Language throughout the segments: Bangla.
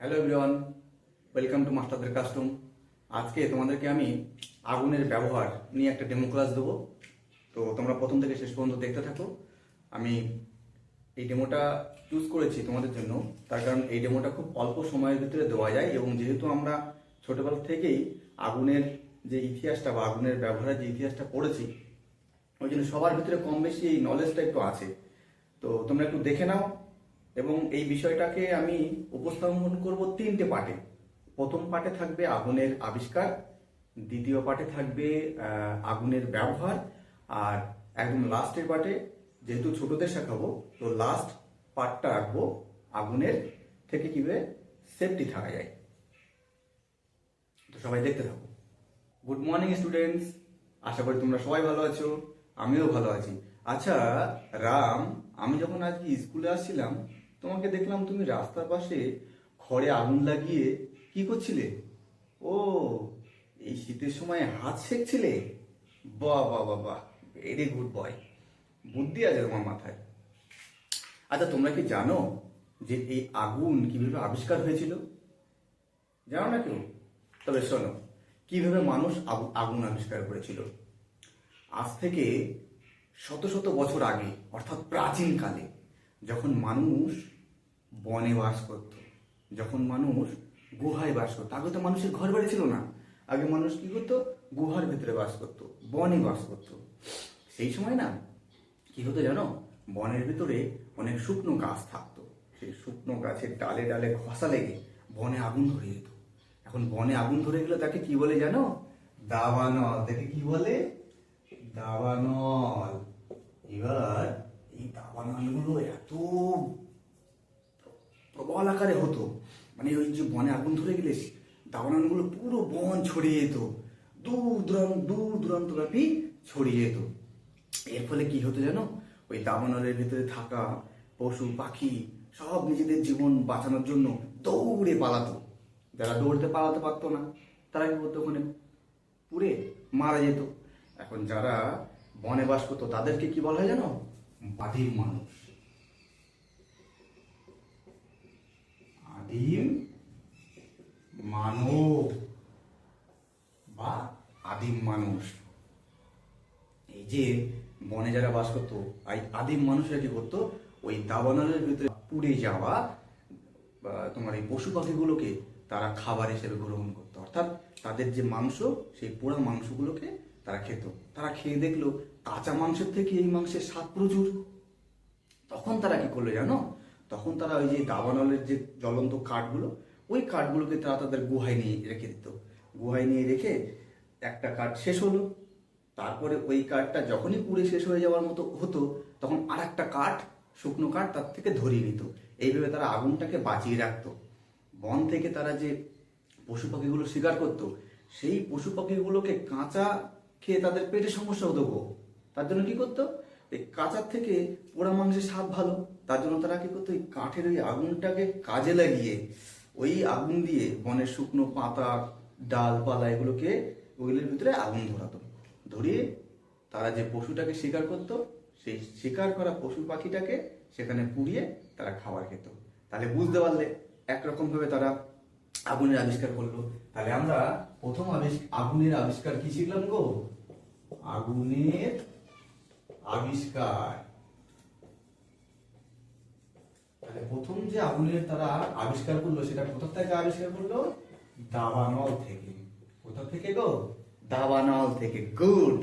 হ্যালো এভরিওয়ান ওয়েলকাম টু মাস্টারদের কাস্টম আজকে তোমাদেরকে আমি আগুনের ব্যবহার নিয়ে একটা ডেমো ক্লাস দেবো। তো তোমরা প্রথম থেকে শেষ পর্যন্ত দেখতে থাকো। আমি এই ডেমোটা চুজ করেছি তোমাদের জন্য। তার কারণ এই ডেমোটা খুব অল্প সময়ের ভিতরে দেওয়া যায় এবং যেহেতু আমরা ছোটোবেলা থেকেই আগুনের যে ইতিহাসটা বা আগুনের ব্যবহারের যে ইতিহাসটা পড়েছি, ওই জন্য সবার ভিতরে কম বেশি এই নলেজটা একটু আছে। তো তোমরা একটু দেখে নাও। এবং এই বিষয়টাকে আমি উপস্থাপন করব তিনটে পার্টে প্রথম পার্টে থাকবে আগুনের আবিষ্কার, দ্বিতীয় পার্টে থাকবে আগুনের ব্যবহার, আর একদম লাস্টের পার্টে যেহেতু ছোটদের শেখাবো, তো লাস্ট পার্টটা রাখব আগুনের থেকে কীভাবে সেফটি থাকা যায়। তো সবাই দেখতে থাকো। গুড মর্নিং স্টুডেন্টস আশা করি তোমরা সবাই ভালো আছো, আমিও ভালো আছি। আচ্ছা রাম, আমি যখন আজকে স্কুলে আসছিলাম তোমাকে দেখলাম তুমি রাস্তার পাশে খড়ে আগুন লাগিয়ে কি করছিলে? ও, এই শীতের সময় হাত সেকছিলে? বাহ বাহ বাহ বাহ ভেরি গুড বয় বুদ্ধি আছে তোমার মাথায়। আচ্ছা তোমরা কি জানো যে এই আগুন কীভাবে আবিষ্কার হয়েছিল? জানো না কেউ? তবে শোনো, কীভাবে মানুষ আগ- আগুন আবিষ্কার করেছিল? আজ থেকে শত শত বছর আগে, অর্থাৎ প্রাচীন কালে যখন মানুষ বনে বাস করত, যখন মানুষ গুহায় বাস করতো, আগে তো মানুষের ঘর বাড়ি ছিল না। আগে মানুষ কি করতো? গুহার ভিতরে বাস করতো, বনে বাস করতো। সেই সময় না, কি হতো জানো? বনের ভিতরে অনেক শুকনো গাছ থাকতো। সেই শুকনো গাছের ডালে ডালে ঘষা লেগে বনে আগুন ধরে যেত এখন বনে আগুন ধরে গেলে তাকে কি বলে জানো? দাবানল। তাকে কি বলে? দাবানল। এবার এই দাবানলগুলো এত প্রবল আকারে হতো। মানে ওই যে বনে আগুন ধরে গেলে দাবানলগুলো পুরো বন ছড়িয়ে যেত। দূর দূরান্ত দূর দূরান্ত ব্যাপী ছড়িয়ে যেত। এর ফলে কি হতো জানো? ওই দাবানলের ভিতরে থাকা পশু, পাখি সব নিজেদের জীবন বাঁচানোর জন্য দৌড়ে পালাতো। যারা দৌড়তে পালাতে পারতো না, তারা কি করতো ওখানে? পুড়ে মারা যেত। এখন যারা বনে বাস করতো, তাদেরকে কি বলা হয় জানো? আদিম মানুষ। আদিম মানব বা আদিম মানুষ। এই যে বনে যারা বাস করতো, এই আদিম মানুষরা কি করতো? ওই দাবানলের ভিতরে পুড়ে যাওয়া তোমার এই পশু পাখিগুলোকে তারা খাবার হিসেবে গ্রহণ করতো। অর্থাৎ তাদের যে মাংস, সেই পোড়া মাংসগুলোকে তারা খেত। তারা খেয়ে দেখল কাঁচা মাংসের থেকে এই মাংসের স্বাদ প্রচুর। তখন তারা কি করল জানো? তখন তারা ওই যে দাবানলের যে জ্বলন্ত কাঠগুলো, ওই কাঠগুলোকে তারা তাদের গুহায় নিয়ে রেখে দিত। গুহায় নিয়ে রেখে একটা কাঠ শেষ হলো। তারপরে ওই কাঠটা যখনই পুড়ে শেষ হয়ে যাওয়ার মতো হতো, তখন আর একটা কাঠ, শুকনো কাঠ তার থেকে ধরিয়ে নিত। এইভাবে তারা আগুনটাকে বাঁচিয়ে রাখত। বন থেকে তারা যে পশু পাখিগুলো শিকার করতো, সেই পশু পাখিগুলোকে কাঁচা খেয়ে তাদের পেটে সমস্যা হতো গো। তার জন্য কি করতো? এই কাঁচার থেকে পোড়া মাংসের স্বাদ ভালো। তার জন্য তারা কি করতো? ওই কাঠের ওই আগুনটাকে কাজে লাগিয়ে ওই আগুন দিয়ে বনের শুকনো পাতা, ডালপালা এগুলোকে ওইগুলোর ভিতরে আগুন ধরাতো। ধরিয়ে তারা যে পশুটাকে শিকার করতো, সেই শিকার করা পশু পাখিটাকে সেখানে পুড়িয়ে তারা খাবার খেত। তাহলে বুঝতে পারলে একরকম ভাবে তারা আগুনের আবিষ্কার করল। তাহলে আমরা প্রথম আবিষ্- আগুনের আবিষ্কার কি শিখলাম গো? আগুনের আবিষ্কার। তাহলে প্রথম যে আগুনের তারা আবিষ্কার করল, সেটা কোথা থেকে আবিষ্কার করল? দাবানল থেকে। কোথা থেকে গো? দাবানল থেকে। গুড।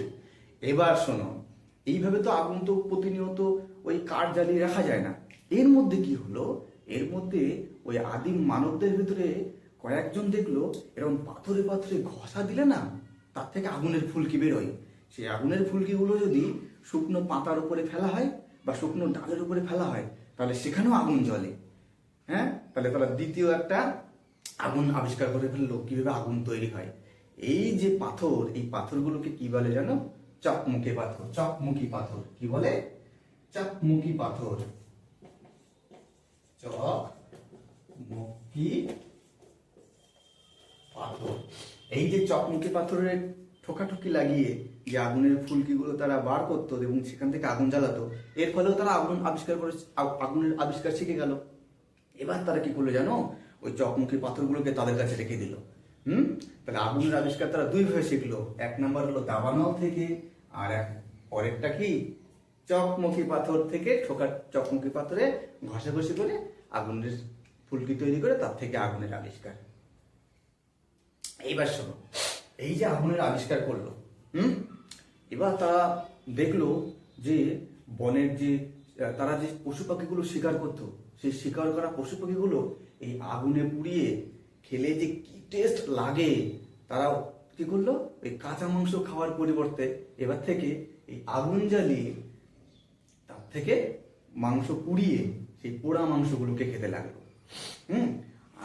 এবার শোনো, এইভাবে তো আগুন তো প্রতিনিয়ত ওই কাঠ জ্বালিয়ে রাখা যায় না। এর মধ্যে কি হলো? এর মধ্যে ওই আদিম মানবদের ভিতরে কয়েকজন দেখল এরকম পাথরে পাথরে ঘষা দিলে না, তার থেকে আগুনের ফুলকি বেরোয়? সেই আগুনের ফুলকিগুলো যদি শুকনো পাতার উপরে ফেলা হয় বা শুকনো ডালের উপরে ফেলা হয়, তাহলে সেখানেও আগুন জ্বলে। হ্যাঁ? তাহলে তারা দ্বিতীয় একটা আগুন আবিষ্কার করে ফেলল, কীভাবে আগুন তৈরি হয়। এই যে পাথর, এই পাথরগুলোকে কি বলে জানো? চকমুখী পাথর। চকমুখী পাথর। কি বলে? চকমুখী পাথর। চকমুখী পাথর। এই যে চকমুখী পাথরের ঠোকাঠুকি লাগিয়ে যে আগুনের ফুলকিগুলো তারা বার করতো এবং সেখান থেকে আগুন জ্বালাতো। এর ফলেও তারা আগুন আবিষ্কার করে আগুনের আবিষ্কার শিখে গেল। এবার তারা কি করল জানো? ওই চকমুখী পাথরগুলোকে তাদের কাছে রেখে দিল। হুম? তাহলে আগুনের আবিষ্কার তারা দুইভাবে শিখলো। এক নাম্বার হলো দাবানল থেকে, আর এক, পরেরটা কি? চকমুখী পাথর থেকে ঠোকার, চকমুখী পাথরে ঘষে ঘষে করে আগুনের ফুলকি তৈরি করে তার থেকে আগুনের আবিষ্কার। এইবার শোনো, এই যে আগুনের আবিষ্কার করল, হুম? এবার তারা দেখল যে বনের যে তারা যে পশু পাখিগুলো শিকার করতো, সেই শিকার করা পশু পাখিগুলো এই আগুনে পুড়িয়ে খেলে যে কি টেস্ট লাগে তারা কি করল? ওই কাঁচা মাংস খাওয়ার পরিবর্তে এবার থেকে এই আগুন জ্বালিয়ে তার থেকে মাংস পুড়িয়ে সেই পোড়া মাংসগুলোকে খেতে লাগল। হুম?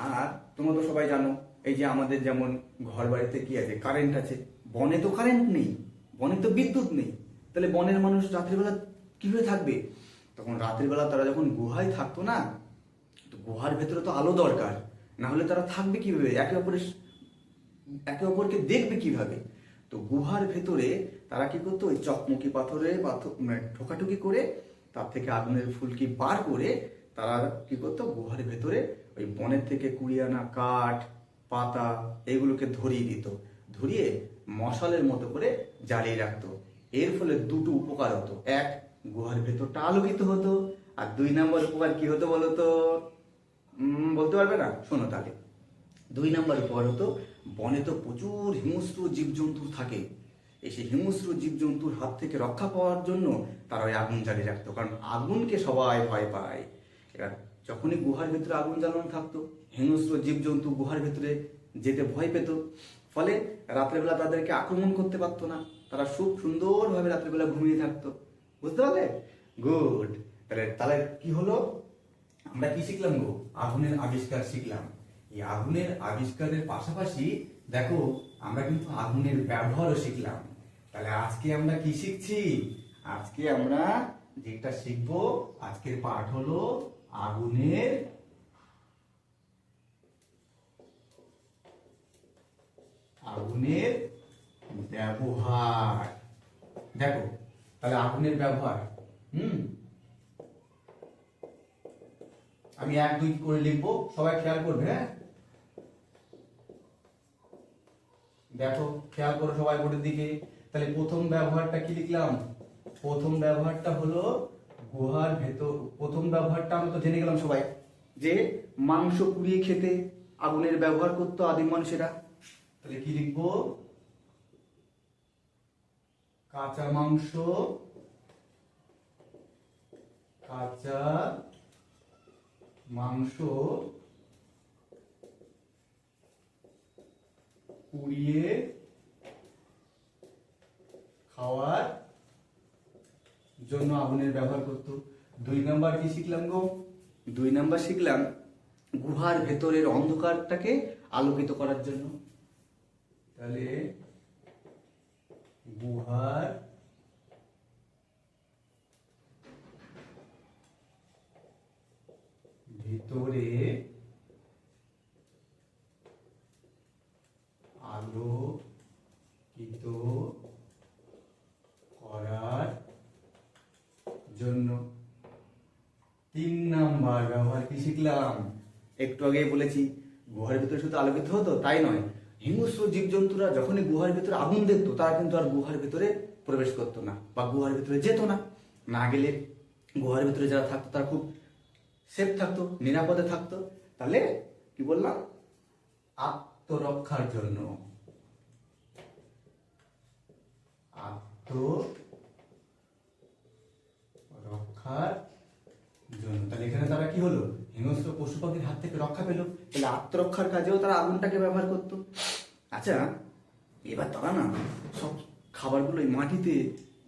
আর তোমরা তো সবাই জানো, এই যে আমাদের যেমন ঘর বাড়িতে কি আছে কারেন্ট আছে। বনে তো কারেন্ট নেই। বনে তো বিদ্যুৎ নেই। তাহলে বনের মানুষ রাত্রিবেলা কীভাবে থাকবে? তখন রাত্রিবেলা তারা যখন গুহায় থাকতো না, তো গুহার ভেতরে তো আলো দরকার। না হলে তারা থাকবে কীভাবে? একে অপরের একে অপরকে দেখবে কীভাবে? তো গুহার ভেতরে তারা কি করতো? ওই চকমকি পাথরে পাথর মানে ঠোকাঠুকি করে তার থেকে আগুনের ফুলকি বার করে তারা কি করতো? গুহার ভেতরে ওই বনের থেকে কুড়িয়ে আনা কাঠ, পাতা, এগুলোকে ধরিয়ে দিত। ধরিয়ে মশালের মতো করে জ্বালিয়ে রাখতো। এর ফলে দুটো উপকার হতো। এক, গুহার ভেতরটা আলোকিত হতো। আর দুই নম্বর উপকার কি হতো বলতো বলতে পারবে না? শোনো তাহলে। দুই নাম্বার উপকার হতো, বনে তো প্রচুর হিংস্র জীবজন্তু থাকে। সেই হিংস্র জীবজন্তুর হাত থেকে রক্ষা পাওয়ার জন্য তারা ওই আগুন জ্বালিয়ে রাখতো। কারণ আগুনকে সবাই ভয় পায়। এবার যখনই গুহার ভিতরে আগুন জ্বালানো থাকতো, হিংস্র জীবজন্তু গুহার ভিতরে যেতে ভয় পেত। ফলে রাত্রেবেলা তাদেরকে আক্রমণ করতে পারতো না। তারা খুব সুন্দরভাবে রাত্রেবেলা ঘুমিয়ে থাকতো। বুঝতে পারলে? গুড। তাহলে তাহলে কি হলো? আমরা কি শিখলাম গো? আগুনের আবিষ্কার শিখলাম। এই আগুনের আবিষ্কারের পাশাপাশি দেখো, আমরা কিন্তু আগুনের ব্যবহারও শিখলাম। তাহলে আজকে আমরা কি শিখছি? আজকে আমরা যেটা শিখব, আজকের পাঠ হলো আগুনের আগুনের ব্যবহার। দেখো, তাহলে আগুনের ব্যবহার, হুম? আমি এক, দুই করে লিখব, সবাই খেয়াল করবে হ্যাঁ? দেখো, খেয়াল করো সবাই বোর্ডের দিকে। তাহলে প্রথম ব্যবহারটা কি লিখলাম? প্রথম ব্যবহারটা হলো গুহার ভেতর, প্রথম ব্যবহারটা আমরা তো জেনে গেলাম সবাই, যে মাংস পুড়িয়ে খেতে আগুনের ব্যবহার করতো আদিম মানুষেরা। তাহলে কি লিখব? কাঁচা মাংস কাঁচা মাংস পুড়িয়ে খাওয়ার জন্য আগুনের ব্যবহার করতো। দুই নাম্বার কি শিখলাম গো? দুই নাম্বার শিখলাম, গুহার ভেতরের অন্ধকারটাকে আলোকিত করার জন্য। তাহলে গুহার ভিতরে আলো আলোকিত করার জন্য তিন নাম্বার ব্যবহার কি শিখলাম? একটু আগে বলেছি, গুহার ভিতরে শুধু আলোকিত হতো, তাই নয়। হিংস্র জীবজন্তুরা যখনই গুহার ভিতরে আগুন দেখতো, তারা কিন্তু আর গুহার ভিতরে প্রবেশ করতো না বা গুহার ভিতরে যেত না। না গেলে গুহার ভিতরে যারা থাকতো, তারা খুব সেফ থাকতো, নিরাপদে থাকতো। তাহলে কি বললাম? আত্মরক্ষার জন্য। আত্মরক্ষার জন্য। তাহলে এখানে তারা কি হলো? হিংস্র পশু পাখির হাত থেকে রক্ষা পেল। তাহলে আত্মরক্ষার কাজেও তারা আগুনটাকে ব্যবহার করতো। আচ্ছা এবার তারা না সব খাবারগুলো মাটিতে,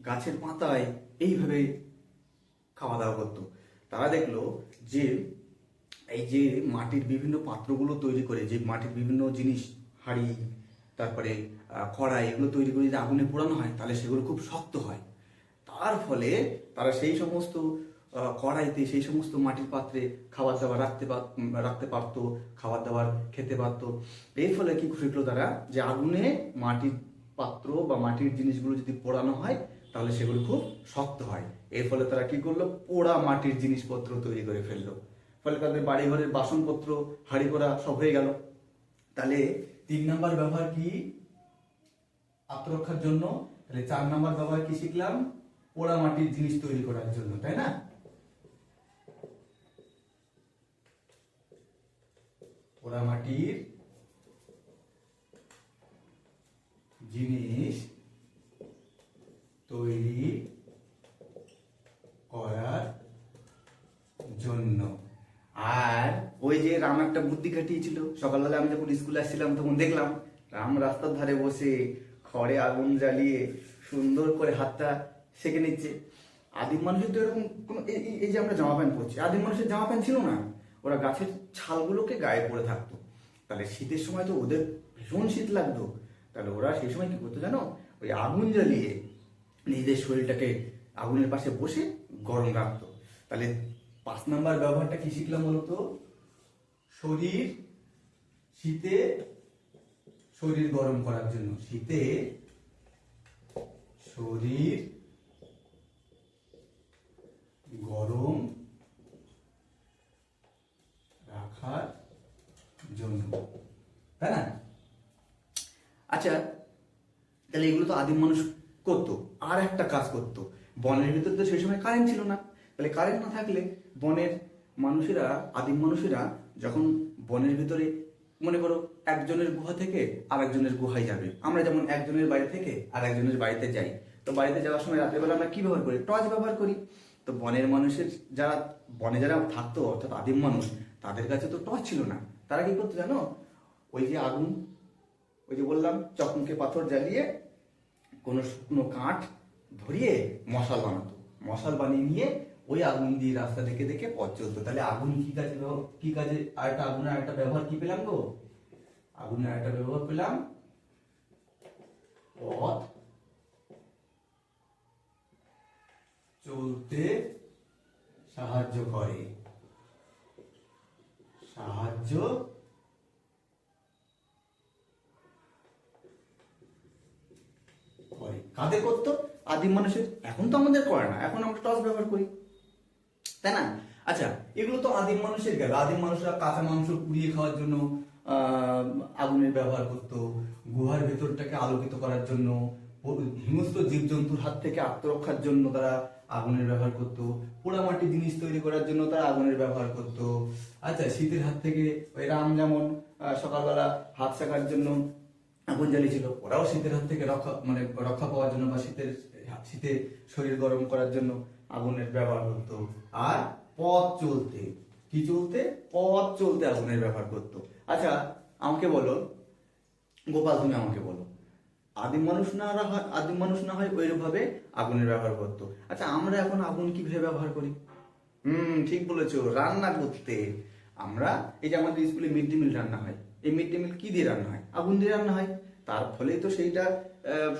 গাছের পাতায় এইভাবে খাওয়া দাওয়া করতো। তারা দেখল যে এই যে মাটির বিভিন্ন পাত্রগুলো তৈরি করে, যে মাটির বিভিন্ন জিনিস, হাড়ি, তারপরে কড়াই এগুলো তৈরি করে যদি আগুনে পোড়ানো হয়, তাহলে সেগুলো খুব শক্ত হয়। তার ফলে তারা সেই সমস্ত কড়াইতে সেই সমস্ত মাটির পাত্রে খাবার দাবার রাখতে রাখতে পারতো, খাবার দাবার খেতে পারতো। এর ফলে কি শিখলো তারা? যে আগুনে মাটির পাত্র বা মাটির জিনিসগুলো যদি পোড়ানো হয়, তাহলে সেগুলো খুব শক্ত হয়। এর ফলে তারা কি করল? পোড়া মাটির জিনিসপত্র তৈরি করে ফেলল। ফলে তাদের বাড়ি ঘরের বাসনপত্র হাঁড়ি করা সব হয়ে গেল। তাহলে তিন নাম্বার ব্যবহার কি? আত্মরক্ষার জন্য। তাহলে চার নাম্বার ব্যবহার কি শিখলাম? পোড়া মাটির জিনিস তৈরি করার জন্য, তাই না? পোড়া মাটির জিনিস তৈরি করার জন্য। আর ওই যে রাম একটা বুদ্ধি খাটিয়েছিল, সকালবেলা আমি যখন স্কুলে আসছিলাম তখন দেখলাম, রাম রাস্তার ধারে বসে খড়ে আগুন জ্বালিয়ে সুন্দর করে হাতটা সেকে নিচ্ছে। আদিম মানুষের তো এরকম কোনো এই যে আমরা জামা প্যান্ট পরছি, আদিম মানুষের জামা প্যান্ট ছিল না, ওরা গাছের ছালগুলোকে গায়ে পরে থাকতো। তাহলে শীতের সময় তো ওদের ভীষণ শীত লাগতো। তাহলে ওরা সেই সময় কি করতো জানো? ওই আগুন জ্বালিয়ে নিজেদের শরীরটাকে আগুনের পাশে বসে গরম রাখতো। তাহলে পাঁচ নাম্বার ব্যবহারটা কি শিখলাম বলতো? শরীর শীতে শরীর গরম করার জন্য। শীতে শরীর গরম রাখার জন্য তাই না? আচ্ছা তাহলে এগুলো তো আদিম মানুষ করতো, আর একটা কাজ করতো। বনের ভিতর তো সেই সময় কারেন্ট ছিল না। তাহলে কারেন্ট না থাকলে বনের মানুষেরা, আদিম মানুষেরা যখন বনের ভিতরে, মনে করো একজনের গুহা থেকে আর একজনের গুহায় যাবে। আমরা যেমন একজনের বাড়ি থেকে আর একজনের বাড়িতে যাই। তো বাড়িতে যাওয়ার সময় রাত্রেবেলা আমরা কি ব্যবহার করি? টর্চ ব্যবহার করি। তো বনের মানুষের যারা, বনে যারা থাকতো, অর্থাৎ আদিম মানুষ তাদের কাছে তো টর্চ ছিল না। তারা কি করতো জানো? ওই যে আগুন, ওই যে বললাম, চকমকে পাথর জ্বালিয়ে কোনো শুকনো কাঠ ধরিয়ে মশাল বানাতো। মশাল বানিয়ে নিয়ে ওই আগুন দিয়ে রাস্তা দেখে দেখে পথ চলতো। তাহলে আগুন কি কাজে কি কাজে, আর আরেকটা আগুনের আরেকটা ব্যবহার কি পেলাম গো? আগুনের আরেকটা ব্যবহার পেলাম পথ চলতে সাহায্য করে। সাহায্য করে। কাদের করতো? আদিম মানুষের। এখন তো আমাদের করে না। এখন আমরা টর্চ ব্যবহার করি। তাই না? আচ্ছা এগুলো তো আদিম মানুষের গেল। আদিম মানুষরা কাঁচা মাংস পুড়িয়ে খাওয়ার জন্য আগুনের ব্যবহার করতো। গুহার ভেতরটাকে আলোকিত করার জন্য হিংস্র জীবজন্তুর হাত থেকে আত্মরক্ষার জন্য তারা আগুনের ব্যবহার করতো পোড়ামাটি জিনিস তৈরি করার জন্য তারা আগুনের ব্যবহার করতো। আচ্ছা শীতের হাত থেকে ওই রাম যেমন সকালবেলা হাত শেখার জন্য আগুন জ্বালিয়েছিল, ওরাও শীতের হাত থেকে রক্ষা মানে রক্ষা পাওয়ার জন্য বা শীতের, শীতে শরীর গরম করার জন্য আগুনের ব্যবহার করতো। আর পথ চলতে, কি চলতে? পথ চলতে আগুনের ব্যবহার করতো। আচ্ছা আমাকে বলো, গোপাল, তুমি আমাকে বলো আদিম মানুষ না হয় আদিম মানুষ না হয় ওইরকম ভাবে আগুনের ব্যবহার করতো। আচ্ছা আমরা এখন আগুন কীভাবে ব্যবহার করি? হুম, ঠিক বলেছ। রান্না করতে। আমরা, এই যে আমাদের স্কুলে মিড ডে মিল রান্না হয়, এই মিড ডে মিল কি দিয়ে রান্না হয়? আগুন দিয়ে রান্না হয়। তার ফলেই তো সেইটা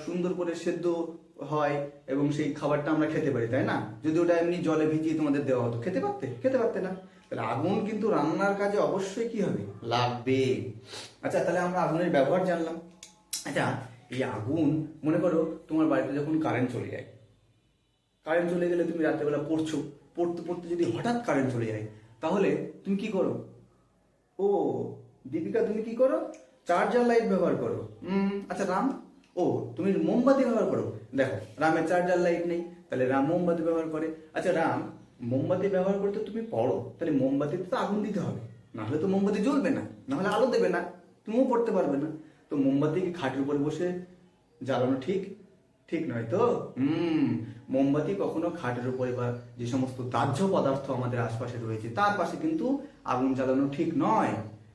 সুন্দর করে সেদ্ধ হয় এবং সেই খাবারটা আমরা খেতে পারি, তাই না? যদি ওটা এমনি জলে ভিজিয়ে তোমাদের দেওয়া হতো, খেতে পারতে? খেতে পারতে না। তাহলে আগুন কিন্তু রান্নার কাজে অবশ্যই কি হবে? লাগবে। আচ্ছা তাহলে আমরা আগুনের ব্যবহার জানলাম। আচ্ছা এই আগুন, মনে করো তোমার বাড়িতে যখন কারেন্ট চলে যায় কারেন্ট চলে গেলে তুমি রাত্রেবেলা পড়ছো, পড়তে পড়তে যদি হঠাৎ কারেন্ট চলে যায়, তাহলে তুমি কি করো? ও, দীপিকা, তুমি কি করো? চার্জার লাইট ব্যবহার করো। আচ্ছা রাম? ও, তুমি মোমবাতি ব্যবহার করো? দেখো, রামের চার্জার লাইট নেই, তাহলে রাম মোমবাতি ব্যবহার করে। আচ্ছা রাম, মোমবাতি ব্যবহার করতে তুমি পড়ো, তাহলে মোমবাতিতে তো আগুন দিতে হবে। না হলে তো মোমবাতি জ্বলবে না না হলে আলো দেবে না, তুমিও পড়তে পারবে না। তো মোমবাতি কি খাটের উপরে বসে জ্বালানো ঠিক? ঠিক নয় তো? হুম। মোমবাতি কখনো খাটের উপরে বা যে সমস্ত দাহ্য পদার্থ আমাদের আশপাশে রয়েছে তার পাশে কিন্তু আগুন জ্বালানো ঠিক নয়।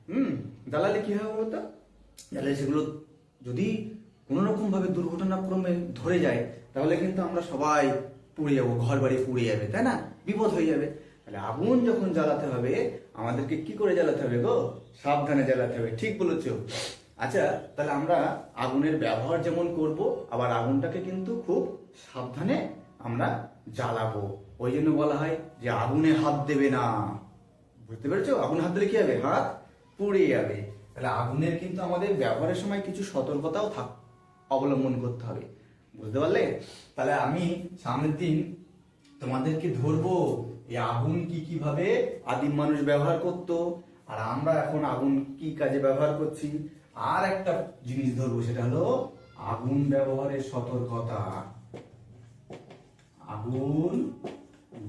হুম? জ্বালালে কি হবে বলতো? জ্বালালে সেগুলো যদি কোনো রকম ভাবে দুর্ঘটনাক্রমে ধরে যায় তাহলে কিন্তু আমরা সবাই পুড়ে যাব ঘর বাড়ি পুড়ে যাবে তাই না? বিপদ হয়ে যাবে। তাহলে আগুন যখন জ্বালাতে হবে আমাদেরকে কি করে জ্বালাতে হবে গো? সাবধানে জ্বালাতে হবে ঠিক বলেছ? আচ্ছা তাহলে আমরা আগুনের ব্যবহার যেমন করব, আবার আগুনটাকে কিন্তু খুব সাবধানে আমরা জ্বালাবো। ওই জন্য বলা হয় যে আগুনে হাত দেবে না। বুঝতে পেরেছ? আগুন হাত দিলে কি হবে? হাত পুড়ে যাবে। তাহলে আগুনের কিন্তু আমাদের ব্যবহারের সময় কিছু সতর্কতাও থাক, অবলম্বন করতে হবে। বুঝতে পারলে? তাহলে আমি সামনের দিন তোমাদেরকে ধরবো এই আগুন কি কীভাবে আদিম মানুষ ব্যবহার করত, আর আমরা এখন আগুন কি কাজে ব্যবহার করছি আর একটা জিনিস ধরবো, সেটা হলো আগুন ব্যবহারের সতর্কতা। আগুন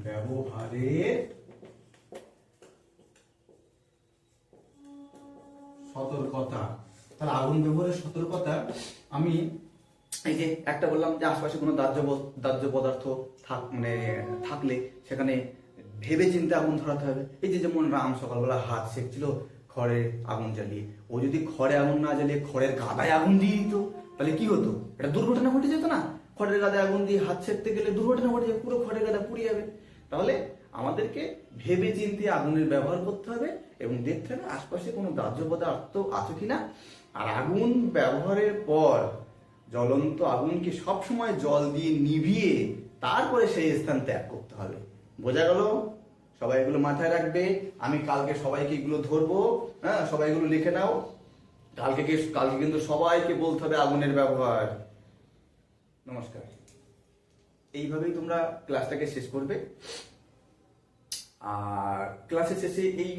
ব্যবহারের সতর্কতা। তাহলে আগুন ব্যবহারের সতর্কতা, আমি এই যে একটা বললাম যে আশপাশে কোনো দাহ্য দাহ্য পদার্থ থাক মানে থাকলে সেখানে ভেবে চিন্তে আগুন ধরাতে হবে। এই যে যেমন রাম সকালবেলা হাত সেকছিল খড়ে আগুন জ্বালিয়ে। ও যদি খড়ে আগুন না জ্বালিয়ে খড়ের গাদায় আগুন দিয়ে দিত, তাহলে কি হতো? এটা দুর্ঘটনা ঘটে যেত না। খড়ের গাদায় আগুন দিয়ে হাত সেকতে গেলে দুর্ঘটনা ঘটে যাবে পুরো খড়ের গাদা পুড়ে যাবে। তাহলে আমাদেরকে ভেবে চিন্তে আগুনের ব্যবহার করতে হবে এবং দেখতে হবে আশপাশে কোনো দাহ্য পদার্থ আছে কিনা। আর আগুন ব্যবহারের পর জ্বলন্ত আগুনকে সবসময় জল দিয়ে নিভিয়ে তারপরে সেই স্থান ত্যাগ করতে হবে। বোঝা গেল? সবাই এগুলো মাথায় রাখবে। আমি কালকে সবাইকে এগুলো ধরবো হ্যাঁ? সবাই এগুলো লিখে নাও। কালকে কালকে কিন্তু সবাইকে বলতে হবে আগুনের ব্যবহার। নমস্কার। এইভাবেই তোমরা ক্লাসটাকে শেষ করবে। আর ক্লাসের শেষে এই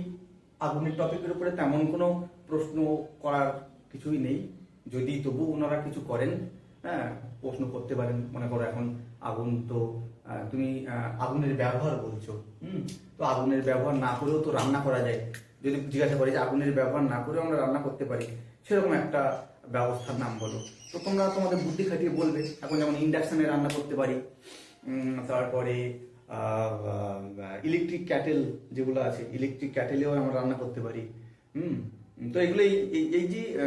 আগুনের টপিকের উপরে তেমন কোনো প্রশ্ন করার কিছুই নেই। যদি তবু ওনারা কিছু করেন হ্যাঁ প্রশ্ন করতে পারেন, মনে করো এখন আগুন তো তুমি আগুনের ব্যবহার বলছো। হুম? তো আগুনের ব্যবহার না করেও তো রান্না করা যায়। যদি জিজ্ঞাসা করি যে আগুনের ব্যবহার না করেও আমরা রান্না করতে পারি, সেরকম একটা ব্যবস্থার নাম বলো। তো তোমরা তোমাদের বুদ্ধি খাটিয়ে বলবে, এখন যেমন ইন্ডাকশনে রান্না করতে পারি। তারপরে ইলেকট্রিক ক্যাটেল যেগুলো আছে, ইলেকট্রিক ক্যাটেলেও আমরা রান্না করতে পারি। হুম? তো এগুলো এই, এই- যে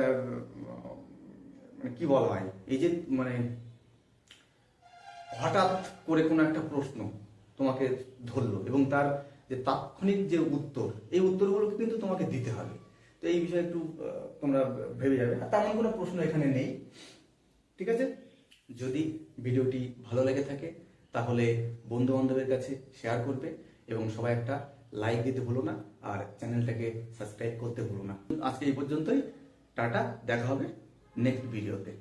মানে কি বলা হয়? এই যে মানে হঠাৎ করে কোনো একটা প্রশ্ন তোমাকে ধরলো এবং তার যে তাৎক্ষণিক যে উত্তর, এই উত্তরগুলোকে কিন্তু তোমাকে দিতে হবে। তো এই বিষয়ে একটু তোমরা ভেবে যাবে। আর তেমন কোনো প্রশ্ন এখানে নেই। ঠিক আছে? যদি ভিডিওটি ভালো লেগে থাকে, তাহলে বন্ধু বান্ধবের কাছে শেয়ার করবে এবং সবাই একটা লাইক দিতে ভুলো না, আর চ্যানেলটাকে সাবস্ক্রাইব করতে ভুলো না। আজকে এই পর্যন্তই। টাটা, দেখা হবে নেক্সট ভিডিওতে